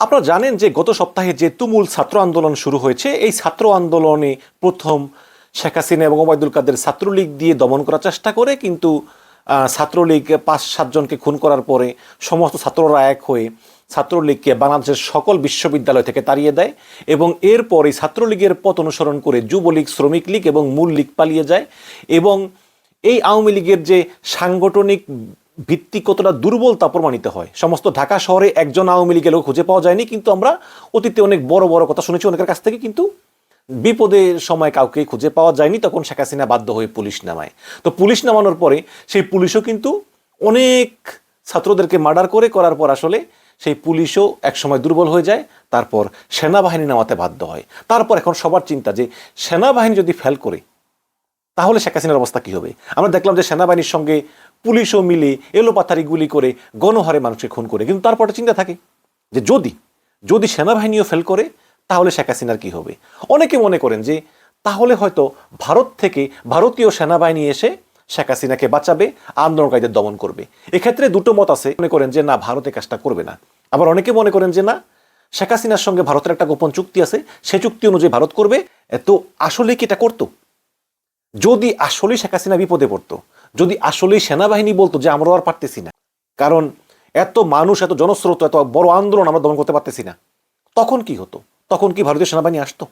আপনারা জানেন যে গত সপ্তাহে যে তুমুল ছাত্র আন্দোলন শুরু হয়েছে, এই ছাত্র আন্দোলনে প্রথম শেখ হাসিনা এবং ওবায়দুল কাদের ছাত্রলীগ দিয়ে দমন করার চেষ্টা করে, কিন্তু ছাত্রলীগ পাঁচ সাতজনকে খুন করার পরে সমস্ত ছাত্ররা এক হয়ে ছাত্রলীগকে বাংলাদেশের সকল বিশ্ববিদ্যালয় থেকে তাড়িয়ে দেয় এবং এরপরে ছাত্রলীগের পথ অনুসরণ করে যুবলীগ, শ্রমিক লীগ এবং মূল লীগ পালিয়ে যায় এবং এই আওয়ামী লীগের যে সাংগঠনিক ভিত্তি কতটা দুর্বল তা প্রমাণিত হয়। সমস্ত ঢাকা শহরে একজন আওয়ামী লীগের লোক খুঁজে পাওয়া যায়নি, কিন্তু আমরা অতীতে অনেক বড় বড় কথা শুনেছি অনেকের কাছ থেকে, কিন্তু বিপদের সময় কাউকে খুঁজে পাওয়া যায়নি, তখন শেখ হাসিনা বাধ্য হয়ে পুলিশ নামায়। তো পুলিশ নামানোর পরে সেই পুলিশও কিন্তু অনেক ছাত্রদেরকে মার্ডার করে, করার পর আসলে সেই পুলিশও একসময় দুর্বল হয়ে যায়, তারপর সেনাবাহিনী নামাতে বাধ্য হয়। তারপর এখন সবার চিন্তা যে সেনাবাহিনী যদি ফেল করে তাহলে শেখ হাসিনার অবস্থা কি হবে? আমরা দেখলাম যে সেনাবাহিনীর সঙ্গে পুলিশও মিলে এলোপাথারি গুলি করে গণহারে মানুষকে খুন করে, কিন্তু তারপর চিন্তা থাকে যে যদি যদি সেনাবাহিনীও ফেল করে, তাহলে শেখ হাসিনার কি হবে? অনেকে মনে করেন যে তাহলে হয়তো ভারত থেকে ভারতীয় সেনাবাহিনী এসে শেখ হাসিনাকে বাঁচাবে, আন্দোলনকারীদের দমন করবে। এক্ষেত্রে দুটো মত আছে। মনে করেন যে না, ভারতে কাজটা করবে না। আবার অনেকে মনে করেন যে না, শেখ হাসিনার সঙ্গে ভারতের একটা গোপন চুক্তি আছে, সে চুক্তি অনুযায়ী ভারত করবে। তো আসলে কি এটা করতো? যদি আসলেই শেখ হাসিনা বিপদে পড়তো, যদি আসলেই সেনাবাহিনী বলতো যে আমরা আর পারতেছি না, কারণ এত মানুষ, এত জনস্রোত, এত বড় আন্দোলন আমরা দমন করতে পারতেছি না, তখন কি হতো? তখন কি ভারতীয় সেনাবাহিনী আসতো?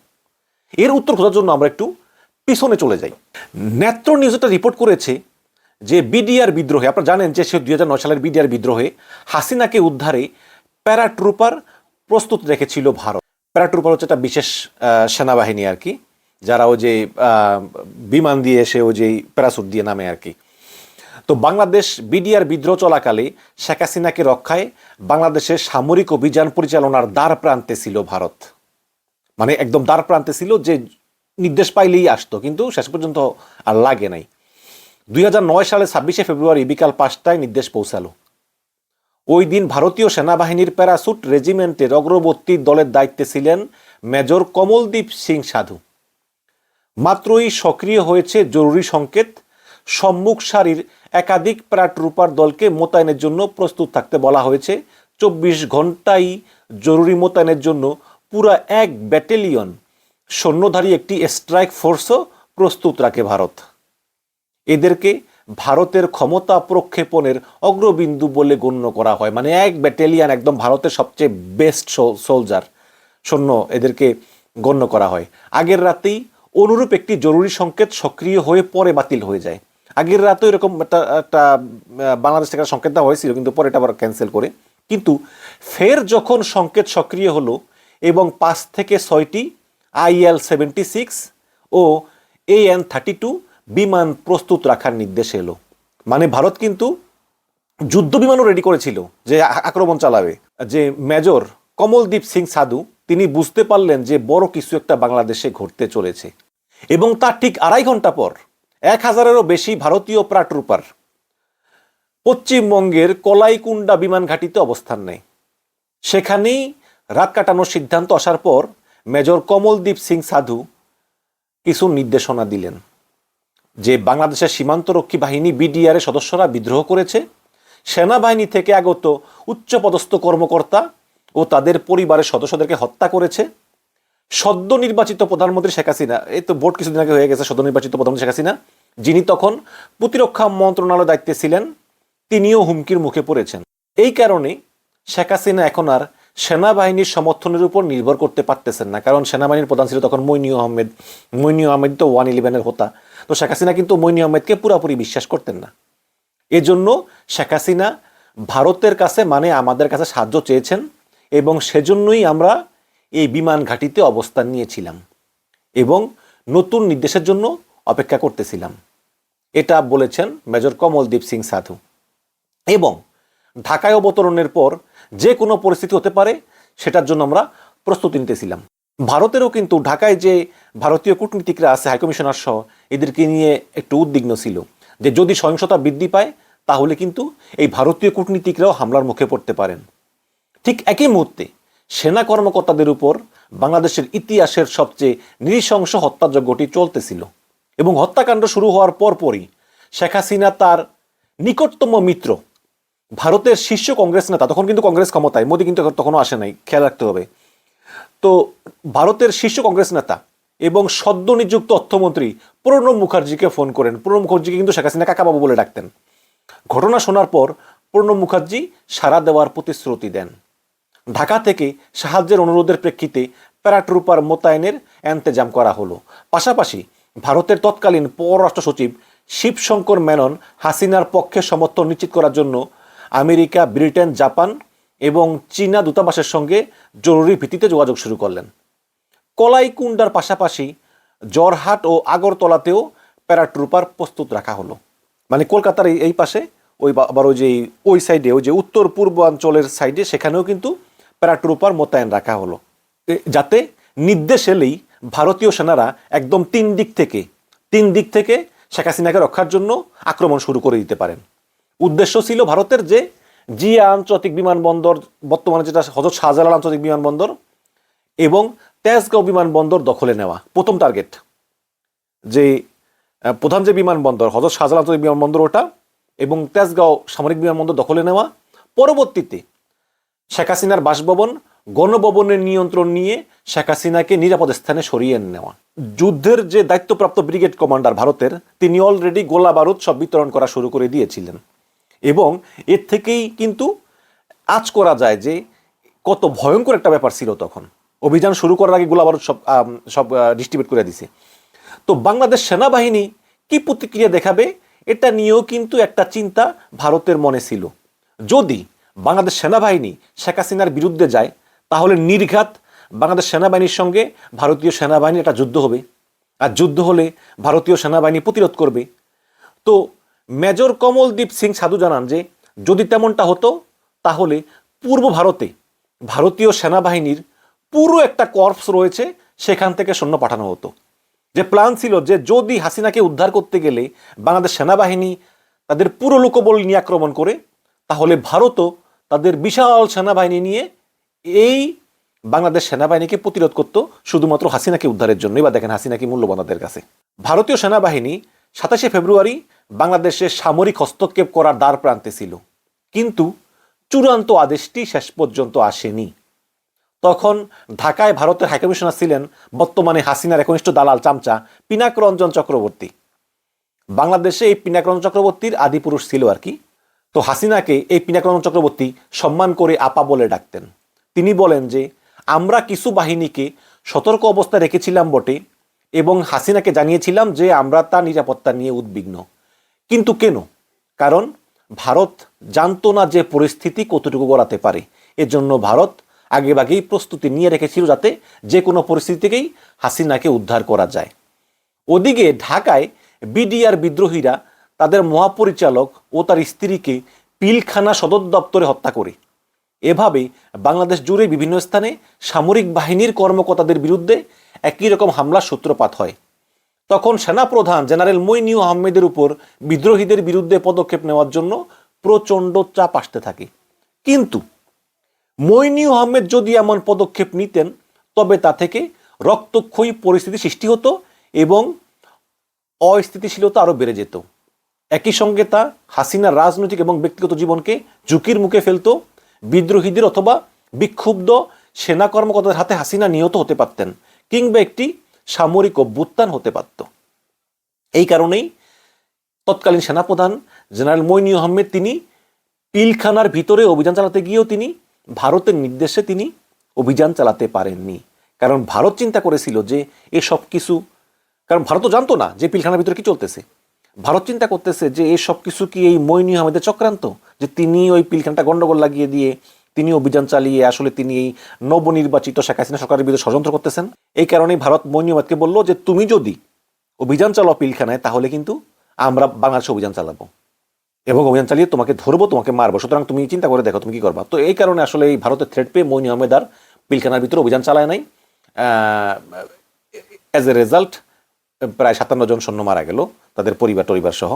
এর উত্তর খোঁজার জন্য আমরা একটু পিছনে চলে যাই। নেত্র নিউজ একটা রিপোর্ট করেছে যে বিডিআর বিদ্রোহে, আপনারা জানেন যে সে দুই হাজার নয় সালের বিডিআর বিদ্রোহে হাসিনাকে উদ্ধারে প্যারাট্রুপার প্রস্তুত রেখেছিল ভারত। প্যারাট্রুপার হচ্ছে একটা বিশেষ সেনাবাহিনী আর কি। যারা ওই যে বিমান দিয়ে এসে ওই যে প্যারাসুট দিয়ে নামে আর কি। তো বাংলাদেশ বিডিআর বিদ্রোহ চলাকালে শেখ হাসিনাকে রক্ষায় বাংলাদেশের সামরিক অভিযান পরিচালনার দ্বার প্রান্তে ছিল ভারত। মানে একদম দ্বার প্রান্তে ছিল যে নির্দেশ পাইলেই আসতো, কিন্তু শেষ পর্যন্ত আর লাগে নাই। দুই নয় সালে ছাব্বিশে ফেব্রুয়ারি বিকাল পাঁচটায় নির্দেশ পৌঁছালো। ওই দিন ভারতীয় সেনাবাহিনীর প্যারাসুট রেজিমেন্টের অগ্রবর্তী দলের দায়িত্বে ছিলেন মেজর কমলদীপ সিং সাধু। মাত্রই সক্রিয় হয়েছে জরুরি সংকেত। সম্মুখ সারির একাধিক প্যারাট্রুপার দলকে মোতায়েনের জন্য প্রস্তুত থাকতে বলা হয়েছে। চব্বিশ ঘন্টাই জরুরি মোতায়েনের জন্য পুরা এক ব্যাটালিয়ন সৈন্যধারী একটি স্ট্রাইক ফোর্সও প্রস্তুত রাখে ভারত। এদেরকে ভারতের ক্ষমতা প্রক্ষেপণের অগ্রবিন্দু বলে গণ্য করা হয়। মানে এক ব্যাটালিয়ান একদম ভারতের সবচেয়ে বেস্ট সোলজার সৈন্য এদেরকে গণ্য করা হয়। আগের রাতেই অনুরূপ একটি জরুরি সংকেত সক্রিয় হয়ে পরে বাতিল হয়ে যায়। আগের রাতেও এরকম একটা একটা বাংলাদেশ থেকে সংকেত দেওয়া হয়েছিল, কিন্তু পরে এটা আবার ক্যান্সেল করে। কিন্তু ফের যখন সংকেত সক্রিয় হলো এবং পাঁচ থেকে ছয়টি আইএল সেভেন্টি সিক্স ও এএন থার্টি টু বিমান প্রস্তুত রাখার নির্দেশ এলো। মানে ভারত কিন্তু যুদ্ধ বিমানও রেডি করেছিল যে আক্রমণ চালাবে। যে মেজর কমলদীপ সিং সাধু, তিনি বুঝতে পারলেন যে বড় কিছু একটা বাংলাদেশে ঘটতে চলেছে। এবং তার ঠিক আড়াই ঘণ্টা পর এক হাজারেরও বেশি ভারতীয় প্রাট্রুপার পশ্চিমবঙ্গের কলাইকুণ্ডা বিমান ঘাটিতে অবস্থান নেয়। সেখানেই রাত কাটানোর সিদ্ধান্ত আসার পর মেজর কমলদীপ সিং সাধু কিছু নির্দেশনা দিলেন, যে বাংলাদেশের সীমান্তরক্ষী বাহিনী বিডিআরের সদস্যরা বিদ্রোহ করেছে, সেনাবাহিনী থেকে আগত উচ্চপদস্থ কর্মকর্তা ও তাদের পরিবারের সদস্যদেরকে হত্যা করেছে সদ্য নির্বাচিত প্রধানমন্ত্রী শেখ হাসিনা, এই তো ভোট কিছুদিন আগে হয়ে গেছে, সদ্য নির্বাচিত প্রধানমন্ত্রী শেখ হাসিনা, যিনি তখন প্রতিরক্ষা মন্ত্রণালয় দায়িত্বে ছিলেন, তিনিও হুমকির মুখে পড়েছেন। এই কারণে শেখ হাসিনা এখন আর সেনাবাহিনীর সমর্থনের উপর নির্ভর করতে পারতেছেন না, কারণ সেনাবাহিনীর প্রধান ছিল তখন মইনু আহমেদ মইনু আহমেদ তো ওয়ান ইলেভেনের হতা। তো শেখ হাসিনা কিন্তু মইনু আহমেদকে পুরাপুরি বিশ্বাস করতেন না। এজন্য শেখ হাসিনা ভারতের কাছে মানে আমাদের কাছে সাহায্য চেয়েছেন, এবং সেজন্যই আমরা এই বিমান ঘাঁটিতে অবস্থান নিয়েছিলাম এবং নতুন নির্দেশের জন্য অপেক্ষা করতেছিলাম। এটা বলেছেন মেজর কমলদীপ সিং সাধু। এবং ঢাকায় অবতরণের পর যে কোনো পরিস্থিতি হতে পারে, সেটার জন্য আমরা প্রস্তুতি নিতেছিলাম। ভারতেরও কিন্তু ঢাকায় যে ভারতীয় কূটনীতিকরা আছে হাইকমিশনার সহ, এদেরকে নিয়ে একটু উদ্বিগ্ন ছিল যে যদি সহিংসতা বৃদ্ধি পায়, তাহলে কিন্তু এই ভারতীয় কূটনীতিকরাও হামলার মুখে পড়তে পারেন। ঠিক একই মুহূর্তে সেনা কর্মকর্তাদের উপর বাংলাদেশের ইতিহাসের সবচেয়ে নৃশংস হত্যাযজ্ঞটি চলতেছিল এবং হত্যাকাণ্ড শুরু হওয়ার পরপরই শেখ হাসিনা তার নিকটতম মিত্র, ভারতের শীর্ষ কংগ্রেস নেতা, তখন কিন্তু কংগ্রেস ক্ষমতায়, মোদী কিন্তু তখনও আসে নাই, খেয়াল রাখতে হবে। তো ভারতের শীর্ষ কংগ্রেস নেতা এবং সদ্য নিযুক্ত অর্থমন্ত্রী প্রণব মুখার্জিকে ফোন করেন। প্রণব মুখার্জিকে কিন্তু শেখ হাসিনা কাকাবাবু বলে ডাকতেন। ঘটনা শোনার পর প্রণব মুখার্জি সাড়া দেওয়ার প্রতিশ্রুতি দেন। ঢাকা থেকে সাহায্যের অনুরোধের প্রেক্ষিতে প্যারাট্রুপার মোতায়েনের এন্তেজাম করা হলো। পাশাপাশি ভারতের তৎকালীন পররাষ্ট্র সচিব শিবশঙ্কর মেনন হাসিনার পক্ষে সমর্থন নিশ্চিত করার জন্য আমেরিকা, ব্রিটেন, জাপান এবং চীনা দূতাবাসের সঙ্গে জরুরি ভিত্তিতে যোগাযোগ শুরু করলেন। কলাইকুণ্ডার পাশাপাশি জরহাট ও আগরতলাতেও প্যারাট্রুপার প্রস্তুত রাখা হলো। মানে কলকাতার এই- পাশে, ওই আবার ওই যে ওই সাইডে ওই যে উত্তর পূর্বাঞ্চলের সাইডে সেখানেও কিন্তু প্যারাট্রুপার মোতায়েন রাখা হলো। যাতে নির্দেশ এলেই ভারতীয় সেনারা একদম তিন দিক থেকে, তিন দিক থেকে শেখ হাসিনাকে রক্ষার জন্য আক্রমণ শুরু করে দিতে পারেন। উদ্দেশ্য ছিল ভারতের যে জিয়া আন্তর্জাতিক বিমানবন্দর, বর্তমানে যেটা হজরত শাহজালাল আন্তর্জাতিক বিমানবন্দর এবং তেজগাঁও বিমানবন্দর দখলে নেওয়া, প্রথম টার্গেট যে প্রধান যে বিমানবন্দর, হজরত শাহজালাল আন্তর্জাতিক বিমানবন্দর ওটা এবং তেজগাঁও সামরিক বিমানবন্দর দখলে নেওয়া, পরবর্তীতে শেখ হাসিনার বাসভবন গণভবনের নিয়ন্ত্রণ নিয়ে শেখ হাসিনাকে নিরাপদ স্থানে সরিয়ে নেওয়া। যুদ্ধের যে দায়িত্বপ্রাপ্ত ব্রিগেড কমান্ডার ভারতের, তিনি অলরেডি গোলা বারুদ সব বিতরণ করা শুরু করে দিয়েছিলেন। এবং এর থেকেই কিন্তু আজ করা যায় যে কত ভয়ঙ্কর একটা ব্যাপার ছিল তখন। অভিযান শুরু করার আগে গোলা বারুদ সব সব ডিস্ট্রিবিউট করে দিছে। তো বাংলাদেশ সেনাবাহিনী কি প্রতিক্রিয়া দেখাবে, এটা নিয়েও কিন্তু একটা চিন্তা ভারতের মনে ছিল। যদি বাংলাদেশ সেনাবাহিনী শেখ হাসিনার বিরুদ্ধে যায়, তাহলে নির্ঘাত বাংলাদেশ সেনাবাহিনীর সঙ্গে ভারতীয় সেনাবাহিনীর একটা যুদ্ধ হবে। আর যুদ্ধ হলে ভারতীয় সেনাবাহিনী প্রতিরোধ করবে। তো মেজর কমলদীপ সিং সাধু জানান যে, যদি তেমনটা হতো, তাহলে পূর্ব ভারতে ভারতীয় সেনাবাহিনীর পুরো একটা কর্পস রয়েছে, সেখান থেকে সৈন্য পাঠানো হতো। যে প্ল্যান ছিল যে, যদি হাসিনাকে উদ্ধার করতে গেলে বাংলাদেশ সেনাবাহিনী তাদের পুরো লোকবল নিয়ে আক্রমণ করে, তাহলে ভারতও তাদের বিশাল সেনাবাহিনী নিয়ে এই বাংলাদেশ সেনাবাহিনীকে প্রতিরোধ করত শুধুমাত্র হাসিনাকে উদ্ধারের জন্যই, বা দেখেন হাসিনা কি মূল্যবান তাদের কাছে। ভারতীয় সেনাবাহিনী সাতাশে ফেব্রুয়ারি বাংলাদেশে সামরিক হস্তক্ষেপ করার দ্বার প্রান্তে ছিল। কিন্তু চূড়ান্ত আদেশটি শেষ পর্যন্ত আসেনি। তখন ঢাকায় ভারতের হাইকমিশনার ছিলেন বর্তমানে হাসিনার একনিষ্ঠ দালাল চামচা পিনাক রঞ্জন চক্রবর্তী। বাংলাদেশে এই পিনাক রঞ্জন চক্রবর্তীর আদিপুরুষ ছিল আর কি তো হাসিনাকে এই পিনাক রঞ্জন চক্রবর্তী সম্মান করে আপা বলে ডাকতেন। তিনি বলেন যে, আমরা কিছু বাহিনীকে সতর্ক অবস্থায় রেখেছিলাম বটে এবং হাসিনাকে জানিয়েছিলাম যে আমরা তার নিরাপত্তা নিয়ে উদ্বিগ্ন। কিন্তু কেন? কারণ ভারত জানতো না যে পরিস্থিতি কতটুকু গড়াতে পারে। এজন্য ভারত আগেভাগেই প্রস্তুতি নিয়ে রেখেছিল যাতে যে কোনো পরিস্থিতি থেকেই হাসিনাকে উদ্ধার করা যায়। ওদিকে ঢাকায় বিডিআর বিদ্রোহীরা তাদের মহাপরিচালক ও তার স্ত্রীকে পিলখানা সদর দপ্তরে হত্যা করে। এভাবে বাংলাদেশ জুড়ে বিভিন্ন স্থানে সামরিক বাহিনীর কর্মকর্তাদের বিরুদ্ধে একই রকম হামলার সূত্রপাত হয়। তখন সেনাপ্রধান জেনারেল মইনিউ আহমেদের উপর বিদ্রোহীদের বিরুদ্ধে পদক্ষেপ নেওয়ার জন্য প্রচণ্ড চাপ আসতে থাকে। কিন্তু মইনিউ আহমেদ যদি এমন পদক্ষেপ নিতেন, তবে তা থেকে রক্তক্ষয়ী পরিস্থিতি সৃষ্টি হতো এবং অস্থিতিশীলতা আরও বেড়ে যেত। একই সঙ্গে তা হাসিনার রাজনৈতিক এবং ব্যক্তিগত জীবনকে ঝুঁকির মুখে ফেলত, বিদ্রোহীদের অথবা বিক্ষুব্ধ সেনা কর্মকর্তাদের হাতে হাসিনা নিহত হতে পারতেন কিংবা একটি সামরিক অভ্যুত্থান হতে পারত। এই কারণেই তৎকালীন সেনাপ্রধান জেনারেল মইনি আহমেদ তিনি পিলখানার ভিতরে অভিযান চালাতে গিয়েও তিনি ভারতের নির্দেশে তিনি অভিযান চালাতে পারেননি। কারণ ভারত চিন্তা করেছিল যে এসব কিছু, কারণ ভারত তো জানতো না যে পিলখানার ভিতরে কি চলতেছে। ভারত চিন্তা করতেছে যে এই সব কিছু কি এই মইনি আহমেদের চক্রান্ত? যে তিনি ওই পিলখানাটা গন্ডগোল লাগিয়ে দিয়ে তিনি অভিযান চালিয়ে আসলে তিনি এই নবনির্বাচিত শেখ হাসিনা সরকারের বিরুদ্ধে ষড়যন্ত্র করতেছেন? এই কারণেই ভারত মইনি বলল যে, তুমি যদি অভিযান চালাও পিলখানায়, তাহলে কিন্তু আমরা বাংলাদেশে অভিযান চালাবো এবং অভিযান চালিয়ে তোমাকে ধরবো, তোমাকে মারবো। সুতরাং তুমি চিন্তা করে দেখো, তুমি কি করবা? তো এই কারণে আসলে এই ভারতের থ্রেড পেয়ে মইনি আহমেদ আর পিলখানার ভিতরে অভিযান চালায় নাই। অ্যাজ এ রেজাল্ট প্রায় সাতান্ন জন সৈন্য মারা গেল। তাদের পরিবার, টরিবার সহ।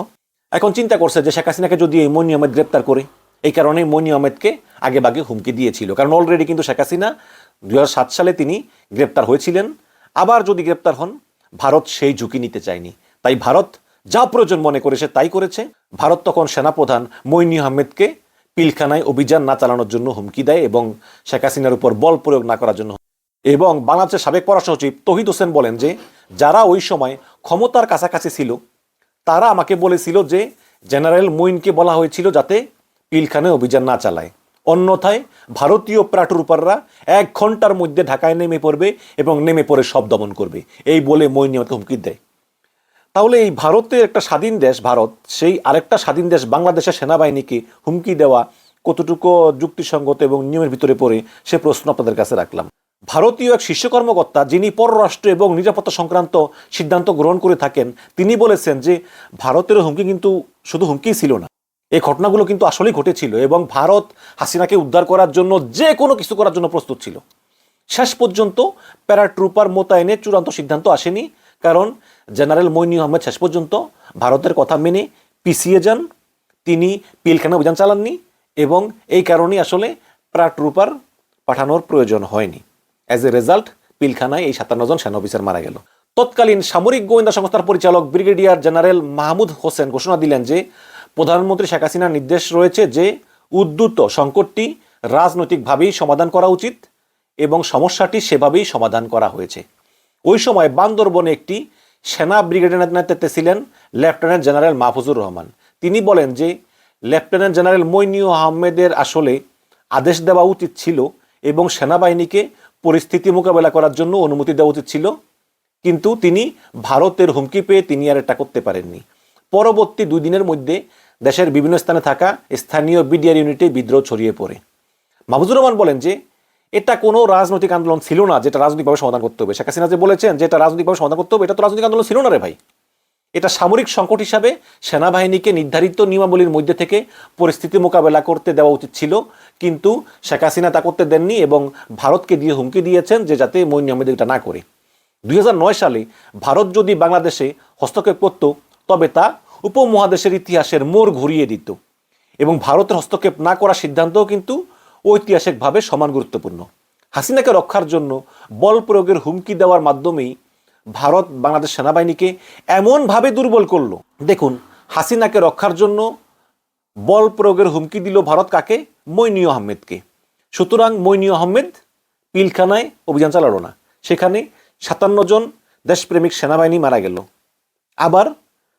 এখন চিন্তা করছে যে শেখ হাসিনাকে যদি এই মইনি আহমেদ গ্রেপ্তার করে, এই কারণেই মইনি আহমেদকে আগে বাগে হুমকি দিয়েছিল। কারণ অলরেডি কিন্তু শেখ হাসিনা দু হাজার সাত সালে তিনি গ্রেপ্তার হয়েছিলেন। আবার যদি গ্রেপ্তার হন, ভারত সেই ঝুঁকি নিতে চায়নি। তাই ভারত যা প্রয়োজন মনে করেছে তাই করেছে। ভারত তখন সেনাপ্রধান মইনি আহমেদকে পিলখানায় অভিযান না চালানোর জন্য হুমকি দেয় এবং শেখ হাসিনার উপর বল প্রয়োগ না করার জন্য। এবং বাংলাদেশের সাবেক পররাষ্ট্র সচিব তহিদ হোসেন বলেন যে, যারা ওই সময় ক্ষমতার কাছাকাছি ছিল তারা আমাকে বলেছিল যে জেনারেল মুইনকে বলা হয়েছিল যাতে পিলখানায় অভিযান না চালায়। অন্যথায় ভারতীয় প্রাটুরুপাররা এক ঘণ্টার মধ্যে ঢাকায় নেমে পড়বে এবং নেমে পড়ে সব দমন করবে। এই বলে মইন আমাকে হুমকি দেয়। তাহলে এই ভারতের একটা স্বাধীন দেশ, ভারত, সেই আরেকটা স্বাধীন দেশ বাংলাদেশের সেনাবাহিনীকে হুমকি দেওয়া কতটুকু যুক্তিসঙ্গত এবং নিয়মের ভিতরে পড়ে সে প্রশ্ন আপনাদের কাছে রাখলাম। ভারতীয় এক শীর্ষ কর্মকর্তা যিনি পররাষ্ট্র এবং নিরাপত্তা সংক্রান্ত সিদ্ধান্ত গ্রহণ করে থাকেন, তিনি বলেছেন যে ভারতের হুমকি কিন্তু শুধু হুমকিই ছিল না। এই ঘটনাগুলো কিন্তু আসলেই ঘটেছিল এবং ভারত হাসিনাকে উদ্ধার করার জন্য যে কোনো কিছু করার জন্য প্রস্তুত ছিল। শেষ পর্যন্ত প্যারাট্রুপার মোতায়েনের চূড়ান্ত সিদ্ধান্ত আসেনি, কারণ জেনারেল মইনি আহমেদ শেষ পর্যন্ত ভারতের কথা মেনে পিছিয়ে যান। তিনি পিলখানা অভিযান চালাননি এবং এই কারণেই আসলে প্যারাট্রুপার পাঠানোর প্রয়োজন হয়নি। অ্যাজ এ রেজাল্ট পিলখানায় এই সাতান্ন জন সেনা অফিসার মারা গেল। তৎকালীন সামরিক গোয়েন্দা সংস্থার পরিচালক ব্রিগেডিয়ার জেনারেল মাহমুদ হোসেন ঘোষণা দিলেন যে, প্রধানমন্ত্রী শেখ হাসিনার নির্দেশ রয়েছে যে উদ্যুত সংকটটি রাজনৈতিকভাবেই সমাধান করা উচিত এবং সমস্যাটি সেভাবেই সমাধান করা হয়েছে। ওই সময় বান্দরবনে একটি সেনা ব্রিগেডের নেতৃত্বে ছিলেন লেফটেন্যান্ট জেনারেল মাহফুজুর রহমান। তিনি বলেন যে, লেফটেন্যান্ট জেনারেল মইনিউ আহমেদের আসলে আদেশ দেওয়া উচিত ছিল এবং সেনাবাহিনীকে পরিস্থিতি মোকাবেলা করার জন্য অনুমতি দেওয়া উচিত ছিল, কিন্তু তিনি ভারতের হুমকি পেয়ে তিনি আর এটা করতে পারেননি। পরবর্তী দুই দিনের মধ্যে দেশের বিভিন্ন স্থানে থাকা স্থানীয় বিডিআর ইউনিটে বিদ্রোহ ছড়িয়ে পড়ে। মাহফুজুর রহমান বলেন যে, এটা কোনো রাজনৈতিক আন্দোলন ছিল না যেটা রাজনৈতিকভাবে সমাধান করতে হবে। শেখ হাসিনা যে বলেছেন যে এটা রাজনৈতিকভাবে সমাধান করতে হবে, এটা তো রাজনৈতিক আন্দোলন ছিল না রে ভাই। এটা সামরিক সংকট হিসাবে সেনাবাহিনীকে নির্ধারিত নিয়মাবলীর মধ্যে থেকে পরিস্থিতি মোকাবেলা করতে দেওয়া উচিত ছিল। কিন্তু শেখ হাসিনা তা করতে দেননি এবং ভারতকে দিয়ে হুমকি দিয়েছেন যে যাতে মইন আহমেদ এটা না করে। দুই হাজার নয় সালে ভারত যদি বাংলাদেশে হস্তক্ষেপ করত, তবে তা উপমহাদেশের ইতিহাসের মোড় ঘুরিয়ে দিত এবং ভারতের হস্তক্ষেপ না করার সিদ্ধান্তও কিন্তু ঐতিহাসিকভাবে সমান গুরুত্বপূর্ণ। হাসিনাকে রক্ষার জন্য বল প্রয়োগের হুমকি দেওয়ার মাধ্যমেই ভারত বাংলাদেশ সেনাবাহিনীকে এমনভাবে দুর্বল করল। দেখুন, হাসিনাকে রক্ষার জন্য বল প্রয়োগের হুমকি দিল ভারত কাকে? মইনীয় আহমেদকে। সুতরাং মইনীয় আহমেদ পিলখানায় অভিযান চালালো না। সেখানে সাতান্ন জন দেশপ্রেমিক সেনাবাহিনী মারা গেল। আবার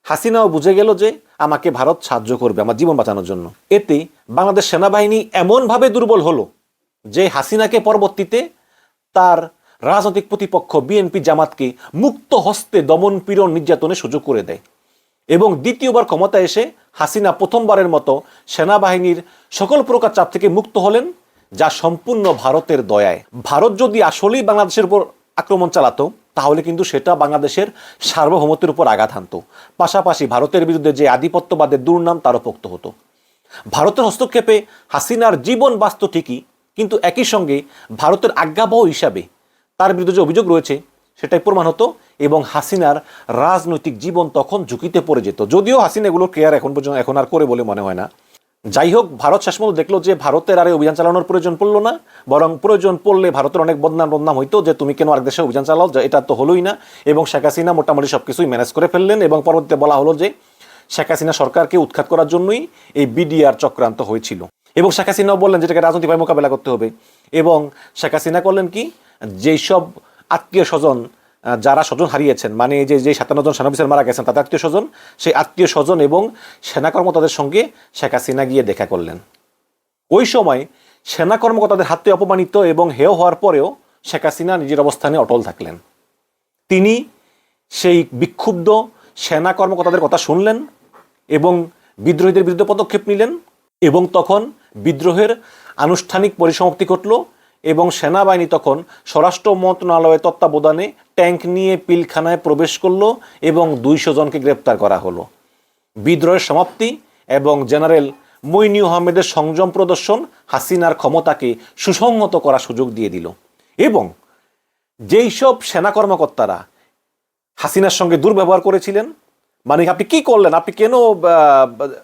হাসিনাও বুঝে গেল যে আমাকে ভারত সাহায্য করবে আমার জীবন বাঁচানোর জন্য। এতে বাংলাদেশ সেনাবাহিনী এমনভাবে দুর্বল হলো যে হাসিনাকে পরবর্তীতে তার রাজনৈতিক প্রতিপক্ষ বিএনপি জামাতকে মুক্ত হস্তে দমন পীড়ন নির্যাতনের সুযোগ করে দেয়। এবং দ্বিতীয়বার ক্ষমতা এসে হাসিনা প্রথমবারের মতো সেনাবাহিনীর সকল প্রকার চাপ থেকে মুক্ত হলেন, যা সম্পূর্ণ ভারতের দয়ায়। ভারত যদি আসলেই বাংলাদেশের উপর আক্রমণ চালাতো, তাহলে কিন্তু সেটা বাংলাদেশের সার্বভৌমত্বের উপর আঘাত হানত। পাশাপাশি ভারতের বিরুদ্ধে যে আধিপত্যবাদের দুর্নাম, তারও পোক্ত হতো। ভারতের হস্তক্ষেপে হাসিনার জীবন বাঁচত ঠিকই, কিন্তু একই সঙ্গে ভারতের আজ্ঞাবহ হিসাবে তার বিরুদ্ধে যে অভিযোগ রয়েছে, সেটাই প্রমাণ হতো এবং হাসিনার রাজনৈতিক জীবন তখন ঝুঁকিতে পড়ে যেত। যদিও হাসিনা এগুলো কেয়ার এখন পর্যন্ত, এখন আর করে বলে মনে হয় না। যাই হোক, ভারত শেষ মতো দেখল যে ভারতের আর অভিযান চালানোর প্রয়োজন পড়ল না, বরং প্রয়োজন পড়লে ভারতের অনেক বদনাম বদনাম হইতো যে তুমি কেন আরেক দেশে অভিযান চালাও এটা তো হলোই না। এবং শেখ হাসিনা মোটামুটি সব কিছুই ম্যানেজ করে ফেললেন এবং পরবর্তীতে বলা হলো যে শেখ হাসিনা সরকারকে উৎখাত করার জন্যই এই বিডিআর চক্রান্ত হয়েছিল। এবং শেখ হাসিনাও বললেন যেটাকে রাজনৈতিকভাবে মোকাবেলা করতে হবে। এবং শেখ হাসিনা করলেন কি? যেই সব আত্মীয় স্বজন যারা স্বজন হারিয়েছেন মানে যে যে সাতান্ন জন সেনা অফিসার মারা গেছেন, তাদের আত্মীয় স্বজন, সেই আত্মীয় স্বজন এবং সেনা কর্মকর্তাদের সঙ্গে শেখ হাসিনা গিয়ে দেখা করলেন। ওই সময় সেনা কর্মকর্তাদের হাতে অপমানিত এবং হেয় হওয়ার পরেও শেখ হাসিনা নিজের অবস্থানে অটল থাকলেন। তিনি সেই বিক্ষুব্ধ সেনা কর্মকর্তাদের কথা শুনলেন এবং বিদ্রোহীদের বিরুদ্ধে পদক্ষেপ নিলেন এবং তখন বিদ্রোহের আনুষ্ঠানিক পরিসমাপ্তি ঘটল এবং সেনাবাহিনী তখন স্বরাষ্ট্র মন্ত্রণালয়ের তত্ত্বাবধানে ট্যাঙ্ক নিয়ে পিলখানায় প্রবেশ করল এবং দুইশো জনকে গ্রেপ্তার করা হলো। বিদ্রোহের সমাপ্তি এবং জেনারেল মইনিউ আহমেদের সংযম প্রদর্শন হাসিনার ক্ষমতাকে সুসংহত করার সুযোগ দিয়ে দিল। এবং যেই সব সেনা কর্মকর্তারা হাসিনার সঙ্গে দুর্ব্যবহার করেছিলেন মানে আপনি কি করলেন? আপনি কেন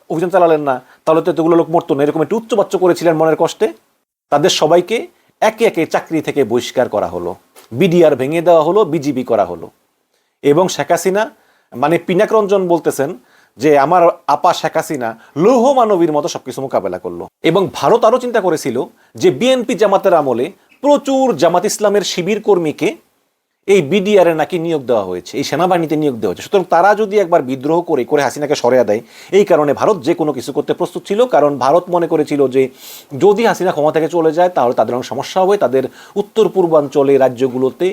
অভিযান চালালেন না? তাহলে তো এতগুলো লোক মরতো না। এরকম একটু উচ্চবাচ্য করেছিলেন মনের কষ্টে। তাদের সবাইকে একে একে চাকরি থেকে বহিষ্কার করা হলো, বিডিআর ভেঙে দেওয়া হলো, বিজিবি করা হলো। এবং শেখ হাসিনা মানে পিনাক রঞ্জন বলতেছেন যে, আমার আপা শেখ হাসিনা লৌহ মানবীর মতো সবকিছু মোকাবেলা করল। এবং ভারত আরও চিন্তা করেছিল যে, বিএনপি জামাতের আমলে প্রচুর জামাত ইসলামের শিবির কর্মীকে এই বিডিআর নাকি নিয়োগ দেওয়া হয়েছে, এই সেনাবাহিনীতে নিয়োগ দেওয়া হয়েছে। সুতরাং তারা যদি একবার বিদ্রোহ করে করে হাসিনাকে সরিয়ে দেয়, এই কারণে ভারত যে কোনো কিছু করতে প্রস্তুত ছিল, কারণ ভারত মনে করেছিল যে যদি হাসিনা ক্ষমা থেকে চলে যায়, তাহলে তাদের অনেক সমস্যা হবে, তাদের উত্তর পূর্বাঞ্চলে রাজ্যগুলোতে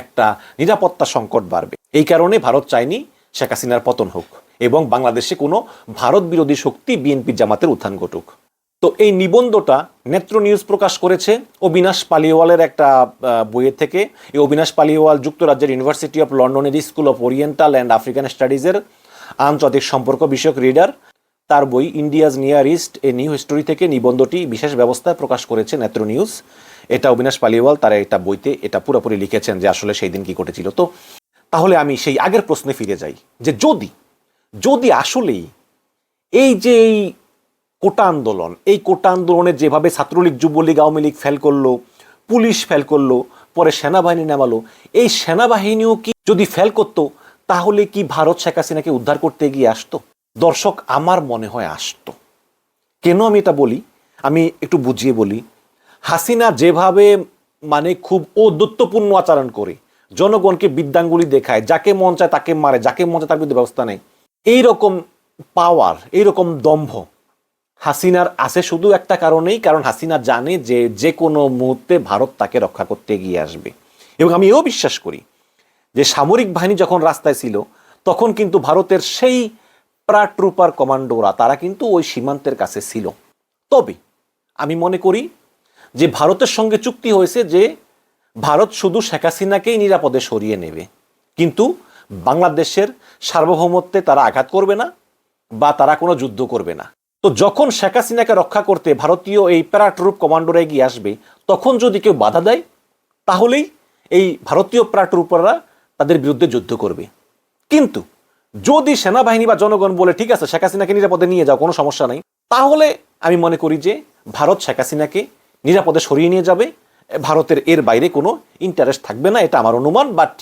একটা নিরাপত্তা সংকট বাড়বে। এই কারণে ভারত চায়নি শেখ হাসিনার পতন হোক, এবং বাংলাদেশে কোনো ভারত বিরোধী শক্তি বিএনপি জামাতের উত্থান ঘটুক। তো এই নিবন্ধটা নেত্র নিউজ প্রকাশ করেছে অবিনাশ পালিওয়ালের একটা বইয়ের থেকে। এই অবিনাশ পালিওয়াল যুক্তরাজ্যের ইউনিভার্সিটি অফ লন্ডনের school of oriental and African স্টাডিজের আন্তর্জাতিক সম্পর্ক বিষয়ক রিডার তার বই India's near east a new history থেকে নিবন্ধটি বিশেষ ব্যবস্থায় প্রকাশ করেছে নেত্র নিউজ। এটা অবিনাশ পালিওয়াল, তারা এটা বইতে এটা পুরোপুরি লিখেছেন যে আসলে সেই দিন কী ঘটেছিল। তো তাহলে আমি সেই আগের প্রশ্নে ফিরে যাই যে যদি যদি আসলেই এই যে এই কোটা আন্দোলন। এই কোটা আন্দোলনে যেভাবে ছাত্রলীগ, যুবলীগ, আওয়ামী লীগ ফেল করল, পুলিশ ফেল করল, পরে সেনাবাহিনী নামালো, এই সেনাবাহিনীও কি যদি ফেল করতো, তাহলে কি ভারত শেখ হাসিনাকে উদ্ধার করতে গিয়ে আসতো? দর্শক, আমার মনে হয় আসতো। কেন আমি এটা বলি? আমি একটু বুঝিয়ে বলি। হাসিনা যেভাবে মানে খুব ঔদ্ধত্যপূর্ণ আচরণ করে, জনগণকে বিদ্যাঙ্গুলি দেখায়, যাকে মন চায় তাকে মারে, যাকে মন চায় তার বিরুদ্ধে ব্যবস্থা নেয়, এইরকম পাওয়ার এইরকম দম্ভ হাসিনার আছে শুধু একটা কারণেই, কারণ হাসিনা জানে যে যে কোনো মুহূর্তে ভারত তাকে রক্ষা করতে এগিয়ে আসবে। এবং আমি এও বিশ্বাস করি যে সামরিক বাহিনী যখন রাস্তায় ছিল, তখন কিন্তু ভারতের সেই প্রাট্রুপার কমান্ডোরা, তারা কিন্তু ওই সীমান্তের কাছে ছিল। তবে আমি মনে করি যে ভারতের সঙ্গে চুক্তি হয়েছে যে ভারত শুধু শেখ হাসিনাকেই নিরাপদে সরিয়ে নেবে। কিন্তু বাংলাদেশের সার্বভৌমত্বে তারা আঘাত করবে না বা তারা কোনো যুদ্ধ করবে না। তো যখন শেখ হাসিনাকে রক্ষা করতে ভারতীয় এই প্যারাট্রুপ কমান্ডোরা এগিয়ে আসবে, তখন যদি কেউ বাধা দেয়, তাহলেই এই ভারতীয় প্যারাট্রুপাররা তাদের বিরুদ্ধে যুদ্ধ করবে। কিন্তু যদি সেনাবাহিনী বা জনগণ বলে, ঠিক আছে, শেখ হাসিনাকে নিরাপদে নিয়ে যাও, কোনো সমস্যা নাই, তাহলে আমি মনে করি যে ভারত শেখ হাসিনাকে নিরাপদে সরিয়ে নিয়ে যাবে। ভারতের এর বাইরে কোনো ইন্টারেস্ট থাকবে না, এটা আমার অনুমান বাট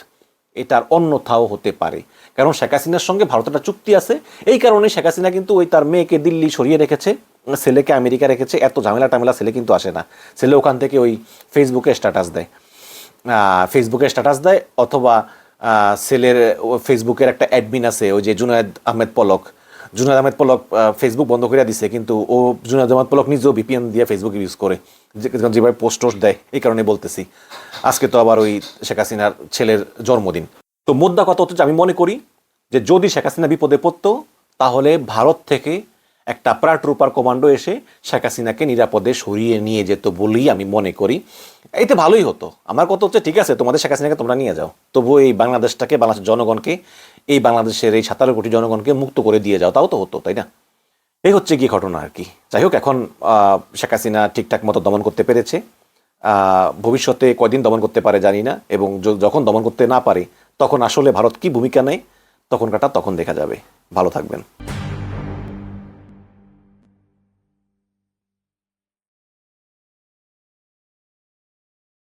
এটার অন্যথাও হতে পারে। কারণ শেখ হাসিনার সঙ্গে ভারতের একটা চুক্তি আছে। এই কারণে শেখ হাসিনা কিন্তু ওই তার মেয়েকে দিল্লি সরিয়ে রেখেছে, ছেলেকে আমেরিকা রেখেছে। এত ঝামেলা টামেলা ছেলে কিন্তু আসে না। ছেলে ওখান থেকে ওই ফেসবুকে স্ট্যাটাস দেয়। ফেসবুকে স্ট্যাটাস দেয় অথবা ছেলের ফেসবুকের একটা অ্যাডমিন আছে, ওই যে জুনায়দ আহমেদ পলক। জুনায়দ আহমেদ পলক ফেসবুক বন্ধ করে দিছে, কিন্তু ও জুনায়দ আহমেদ পলক নিজেও ভিপিএন দিয়ে ফেসবুক ইউজ করে। যেভাবে পোস্ট টোস্ট দেয়, এই কারণে বলতেছি। আজকে তো আবার ওই শেখ হাসিনার ছেলের জন্মদিন। তো মোদ্দা কথা হচ্ছে আমি মনে করি যে যদি শেখ হাসিনা বিপদে পড়তো, তাহলে ভারত থেকে একটা প্রাট্রুপার কমান্ডো এসে শেখ হাসিনাকে নিরাপদে সরিয়ে নিয়ে যেত বলেই আমি মনে করি। এতে ভালোই হতো। আমার কথা হচ্ছে, ঠিক আছে, তোমাদের শেখ হাসিনাকে তোমরা নিয়ে যাও। তবু এই বাংলাদেশটাকে, বাংলাদেশের জনগণকে এই বাংলাদেশের এই সাতারো কোটি জনগণকে মুক্ত করে দিয়ে যাও, তাও তো হতো, তাই না? এই হচ্ছে কি ঘটনা আর কি। যাই হোক, এখন শেখ হাসিনা ঠিকঠাক মতো দমন করতে পেরেছে। ভবিষ্যতে কয়দিন দমন করতে পারে জানি না, এবং যখন দমন করতে না পারে, তখন আসলে ভারত কি ভূমিকা নেয় তখনকারটা তখন দেখা যাবে। ভালো থাকবেন।